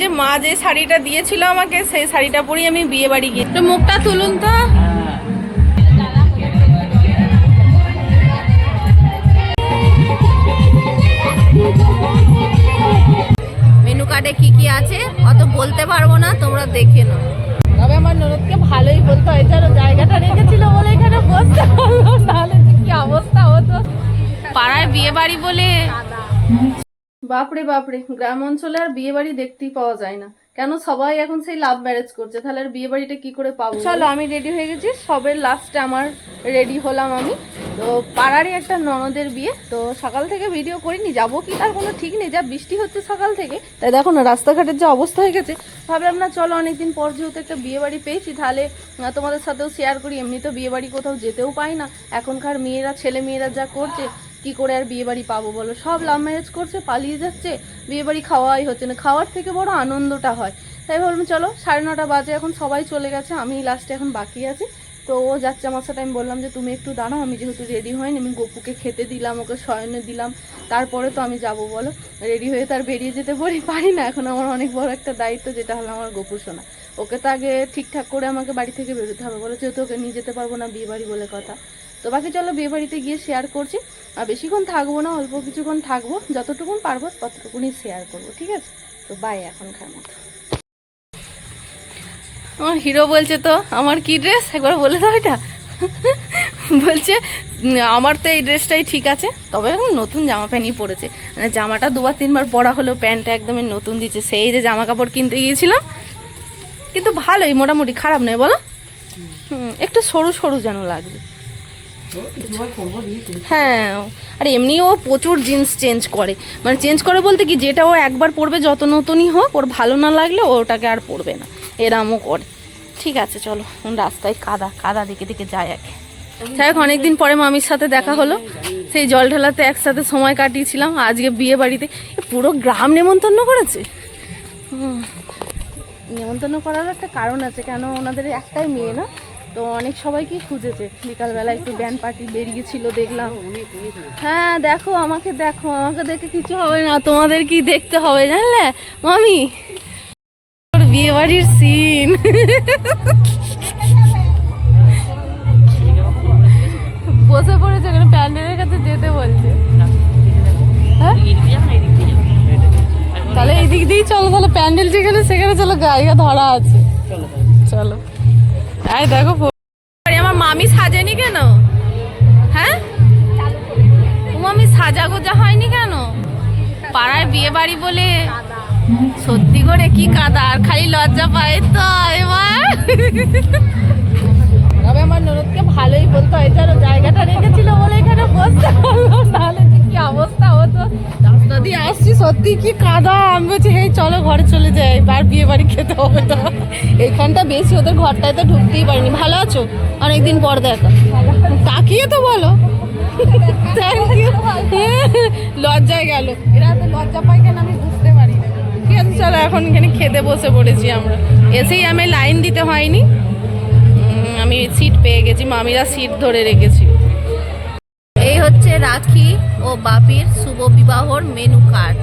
যে মা যে শাড়িটা দিয়েছিল আমাকে সেই শাড়িটা পরেই আমি বিয়ে বাড়ি গিয়ে তো মুখটা তুলুন তো। মেনু কার্ডে কি কি আছে? অত বলতে পারব না তোমরা দেখে নাও। তবে আমার ননদকে ভালোই বলতে হয় যেন জায়গাটা রেখেছিল বলে এখানে বসতে পারল নাহলে কি অবস্থা হতো? পাড়ায় বিয়ে বাড়ি বলে বাপরে বাপরে গ্রাম অঞ্চলে আর বিয়ে বাড়ি দেখতেই পাওয়া যায় না। কেন সবাই এখন সেই লাভ ম্যারেজ করছে? তাহলে আর বিয়ে বাড়িটা কি করে পাবো? চলো, আমি রেডি হয়ে গেছি। সবের লাস্টে আমার রেডি হলাম আমি। তো পাড়ারই একটা ননদের বিয়ে। তো সকাল থেকে ভিডিও করিনি। যাব কি তার কোনো ঠিক নেই। যা বৃষ্টি হচ্ছে সকাল থেকে। তাই দেখো না, রাস্তাঘাটের যে অবস্থা হয়ে গেছে। ভাবলাম, না, চলো, অনেকদিন পর যেহেতু একটা বিয়ে বাড়ি পেয়েছি, তাহলে তোমাদের সাথেও শেয়ার করি। এমনি তো বিয়ে বাড়ি কোথাও যেতেও পাই না। এখনকার মেয়েরা, ছেলে মেয়েরা যা করছে কি করে আর বিয়ে বাড়ি পাবো বলো? সব লাভ ম্যারেজ করছে, পালিয়ে যাচ্ছে বিয়ে বাড়ি খাওয়াই হচ্ছে না। খাওয়ার থেকে বড় আনন্দটা হয়। তাই ভাবলাম, চলো, সাড়ে নটা বাজে, এখন সবাই চলে গেছে, আমি লাস্টে এখন বাকি আছি। তো ও যাচ্ছে আমার সাথে, আমি বললাম যে, তুমি একটু দাঁড়াও, আমি যেহেতু রেডি হয়নি, আমি গপুকে খেতে দিলাম, ওকে শয়নে দিলাম, তারপরে তো আমি যাব, বলো। রেডি হয়ে তার বেরিয়ে যেতে পারি পারি না। এখন আমার অনেক বড় একটা দায়িত্ব, যেটা হলো আমার গপু শোনা ওকে তো আগে ঠিকঠাক করে আমাকে বাড়ি থেকে বেরোতে হবে, বলো, যেহেতু ওকে নিয়ে যেতে পারব না বিয়ে বাড়ি বলে কথা। তো বাকি চলো বিয়ে বাড়িতে গিয়ে শেয়ার করছি। আর বেশিক্ষণ থাকব না, অল্প কিছুক্ষণ থাকব। যতটুকুন পারব ততটুকুনই শেয়ার করব, ঠিক আছে? তো বাই এখনকার মতো। আমার হিরো বলছে তো, আমার কি ড্রেস একবার বলে দাও এটা। বলছে, আমার তো এই ড্রেসটাই ঠিক আছে, তবে এখন নতুন জামা প্যান্টই পরেছে। মানে জামাটা দুবার তিনবার পরা হলেও প্যান্টটা একদমই নতুন দিচ্ছে। সেই যে জামা কাপড় কিনতে গিয়েছিলাম, কিন্তু ভালোই, মোটামুটি খারাপ নয়, বলো? একটু সরু সরু যেন লাগবে। হ্যাঁ আর এমনি ও প্রচুর জিন্স চেঞ্জ করে। মানে চেঞ্জ করে বলতে কি, যেটা ও একবার পরবে, যত নতুনই হোক, ওর ভালো না লাগলে ওটাকে আর পরবে না। এরামও করে। ঠিক আছে, চলো রাস্তায় কাদা কাদা দিকে দিকে যায় আগে যাই হোক, অনেকদিন পরে মামির সাথে দেখা হলো। সেই জল ঢালাতে একসাথে সময় কাটিয়েছিলাম, আজকে বিয়ে বাড়িতে। পুরো গ্রাম নেমন্তন্ন করেছে? নেমন্তন্ন করার একটা কারণ আছে, কেন ওনাদের একটাই মেয়ে না? তো অনেক সবাইকেই খুঁজেছে। বিকালবেলা একটু ব্যান্ড পার্টি বেরিয়েছিল দেখলাম। হ্যাঁ দেখো আমাকে দেখো আমাকে দেখে কিছু হবে না তোমাদের কি দেখতে হবে জানলে? মামি! বিয়ে বাড়ির সিন বসে পড়েছে ওখানে প্যান্ডেলের কাছে যেতে বলছে। হ্যাঁ? তাহলে এই দিক দিয়েই চলো তাহলে প্যান্ডেল যেখানে সেখানে চলো গায়ে ধরা আছে। চলো চলো। এই দেখো আমার মামি সাজেনি কেন? হ্যাঁ? মামি সাজা গোজা হয়নি কেন? পাড়ায় বিয়ে বাড়ি বলে সত্যি করে কি কাদা, আর খালি লজ্জা পায় তো এবার। তবে আমার ননদকে ভালোই বলতে হয় যেন জায়গাটা রেখেছিল সত্যি কি কাদা? আমি বলছি, হেই, চলো ঘরে চলে যাই। আর বিয়ে বাড়ি খেতে হবে না এইখানটা বেশি, ওদের ঘরটায় তো ঢুকতেই পারিনি। ভালো আছো? অনেকদিন পর দেখা। তাকিয়ে তো বলো। থ্যাংক ইউ লজ্জায় গেল। এরা তো লজ্জা পায় কেন? আমি বুঝতে পারি না। ঠিক আছে, চলো, এখন এখানে খেতে বসে পড়েছি আমরা। এসেই আমি লাইন দিতে হয়নি। আমি সিট পেয়ে গেছি। মামিরা সিট ধরে রেখেছি। এই হচ্ছে রাখি ও বাপির শুভ বিবাহর মেনু কার্ড।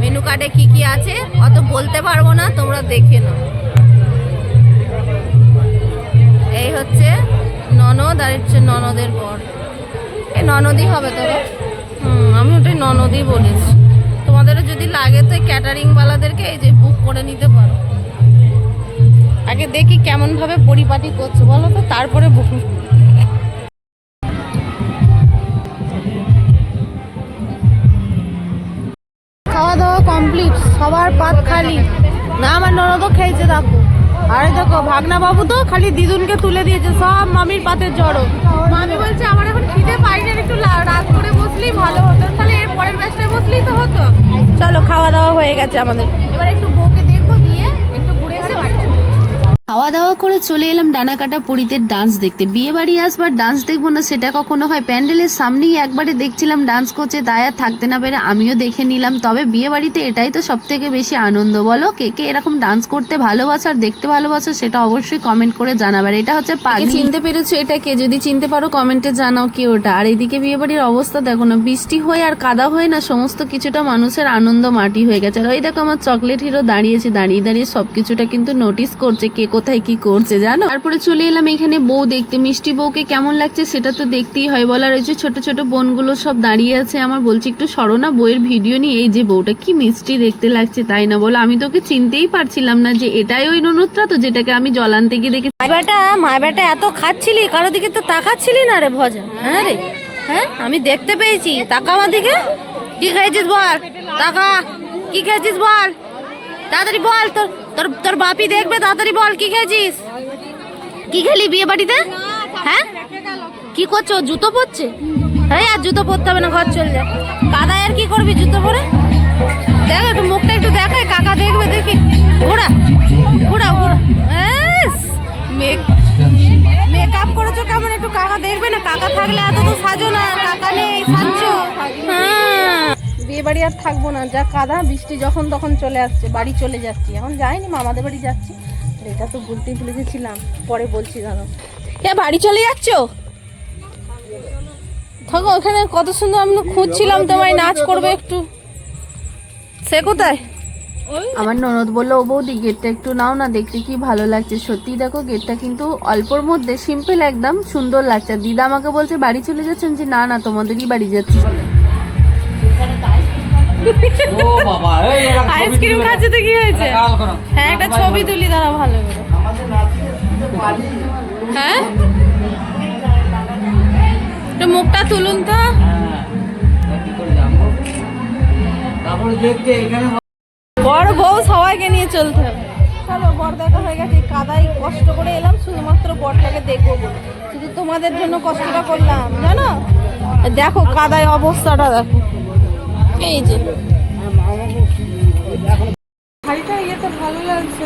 মেনু কার্ডে কি কি আছে? অত বলতে পারব না, তোমরা দেখে নাও। এই হচ্ছে ননদ আর হচ্ছে ননদের বর। এই ননদই হবে তো হুম, আমি ওটাই ননদই বলেছি। তোমাদেরও যদি লাগে তো ক্যাটারিংওয়ালাদেরকে এই যে বুক করে নিতে পারো। আগে দেখি কেমন ভাবে পরিপাটি করছ, বলো তো, তারপরে বুক কমপ্লিট সবার পাত খালি। না আমার ননদও খেয়েছে দেখো। আরে দেখো ভাগনা বাবু তো খালি দিদুনকে তুলে দিয়েছে সব মামির পাতে জড়ো। মামি বলছে আমার এখন খিদে পাই না একটু রাত করে বসলেই ভালো হতো। তাহলে এর পরের ব্যাচটায় বসলেই তো হতো। চলো খাওয়া দাওয়া হয়ে গেছে আমাদের। এবার একটু বউকে খাওয়া দাওয়া করে চলে এলাম ডানাকাটা পুরীতে ডান্স দেখতে। বিয়ে বাড়ি আসবার ডান্স দেখব না সেটা কখনো হয়? প্যান্ডেলের সামনেই একবারে দেখছিলাম ডান্স করছে তাই আর থাকতে না পেরে আমিও দেখে নিলাম। তবে বিয়ে বাড়িতে এটাই তো সব থেকে বেশি আনন্দ বলো? কে কে এরকম ডান্স করতে ভালোবাসো আর দেখতে ভালোবাসো সেটা অবশ্যই কমেন্ট করে জানাবার এটা হচ্ছে পাগলি। চিনতে পেরেছ এটা কে? যদি চিনতে পারো কমেন্টে জানাও কে ওটা। আর এদিকে বিয়ে বাড়ির অবস্থা দেখো না বৃষ্টি হয়ে আর কাদা হয়ে না সমস্ত কিছুটা মানুষের আনন্দ মাটি হয়ে গেছে। আর ওই দেখো আমার চকলেট হিরো দাঁড়িয়েছে দাঁড়িয়ে দাঁড়িয়ে সব কিছুটা কিন্তু নোটিস করছে কে কোথায় কি করছে জানো? তারপরে চলে এলাম এখানে বউ দেখতে। মিষ্টি বউকে কেমন লাগছে সেটা তো দেখতেই হয়। বলার ওই যে ছোট ছোট বোনগুলো সব দাঁড়িয়ে আছে। আমার বলছি, একটু সরো না বইয়ের ভিডিও নিয়ে। এই যে বউটা কি মিষ্টি দেখতে লাগছে, তাই না বলো? আমি তোকে চিনতেই পারছিলাম না যে এটাই ওই ননুত্রা তো, যেটাকে আমি জলান থেকে দেখে মা বেটা মা এত খাচ্ছিলি? কারও দিকে তো তাকাচ্ছিলি না রে ভজা হ্যাঁ রে? হ্যাঁ? আমি দেখতে পেয়েছি। তাকা আমার দিকে। কি খেয়েছিস বল? তাকা। কি খেয়েছিস বল? তাড়াতাড়ি বল তোর। তোর তোর বাপি দেখবে, তাড়াতাড়ি বল, কি খেয়েছিস? কি খেলি বিয়ে বাড়িতে? হ্যাঁ? কি করছ? জুতো পরছে? হ্যাঁ আর জুতো পরতে হবে না, ঘর চলে যা। কাদায় আর কি করবি জুতো পরে? দেখ একটু মুখটা একটু দেখায়, কাকা দেখবে, দেখি। ঘোরা ঘোরা ঘোরা। মেকআপ করেছ কেমন? একটু কাকা দেখবে না? কাকা থাকলে এত তো সাজো না কাকা নেই বাড়ি আর থাকব না। যা কাদা, বৃষ্টি যখন তখন চলে আসছে, বাড়ি চলে যাচ্ছি। এখন যাইনি, মামাদের বাড়ি যাচ্ছি। এটা তো বলতেই ভুলে গেছিলাম, পরে বলছি জানো এ, বাড়ি চলে যাচ্ছ? থাকো, ওখানে কত সুন্দর আমি খুঁজছিলাম তোমায়, নাচ করবে একটু। সে কোথায়? আমার ননদ বলল, ও বৌদি, গেটটা একটু নাও না, দেখতে কি ভালো লাগছে। সত্যি দেখো, গেটটা কিন্তু অল্পর মধ্যে সিম্পল একদম সুন্দর লাগছে। দিদা আমাকে বলছে, বাড়ি চলে যাচ্ছেন? যে, না না, তোমাদেরই বাড়ি যাচ্ছি। ও বাবা এই আইসক্রিম খাচ্ছে তো কি হয়েছে? হ্যাঁ একটা ছবি তুলি দাঁড়া ভালো করে। হ্যাঁ? একটু মুখটা তুলুন তো। হ্যাঁ, বড় বউ সবাইকে নিয়ে চলতে হবে। চলো বর দেখা হয়ে গেছে কাদাই কষ্ট করে এলাম শুধুমাত্র বরটাকে দেখব শুধু তোমাদের জন্য কষ্টটা করলাম জানো? দেখো কাদায় অবস্থাটা দেখো। এই যে।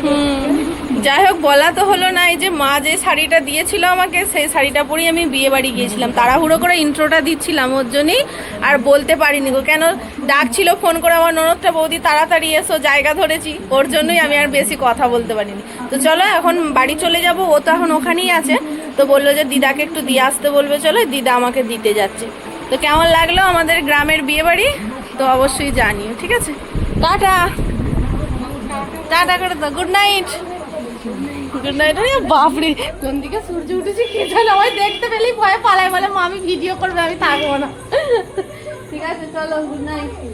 হুম, যাই হোক বলা তো হলো না এই যে মা যে শাড়িটা দিয়েছিল আমাকে সেই শাড়িটা পরেই আমি বিয়ে বাড়ি গিয়েছিলাম। তাড়াহুড়ো করে ইন্ট্রোটা দিচ্ছিলাম ওর জন্যই আর বলতে পারিনি গো। কেন ডাকছিল ফোন করে আমার ননদটা বৌদি তাড়াতাড়ি এসো জায়গা ধরেছি। ওর জন্যই আমি আর বেশি কথা বলতে পারিনি। তো চলো এখন বাড়ি চলে যাব। ও তো এখন ওখানেই আছে। তো বলল যে দিদাকে একটু দিয়ে আসতে বলবে। চলো দিদা আমাকে দিতে যাচ্ছে। তো কেমন লাগল আমাদের গ্রামের বিয়ে বাড়ি? তো অবশ্যই জানিও, ঠিক আছে? টাটা। টাটা করে দাও গুড নাইট গুড নাইট আরে বাপরে, কোন দিকে সূর্য উঠেছে কে জানে, আমায় দেখতে পেলেই ভয়ে পালায় বলে, মা, আমি ভিডিও করবে, আমি থাকব না। ঠিক আছে, চলো গুড নাইট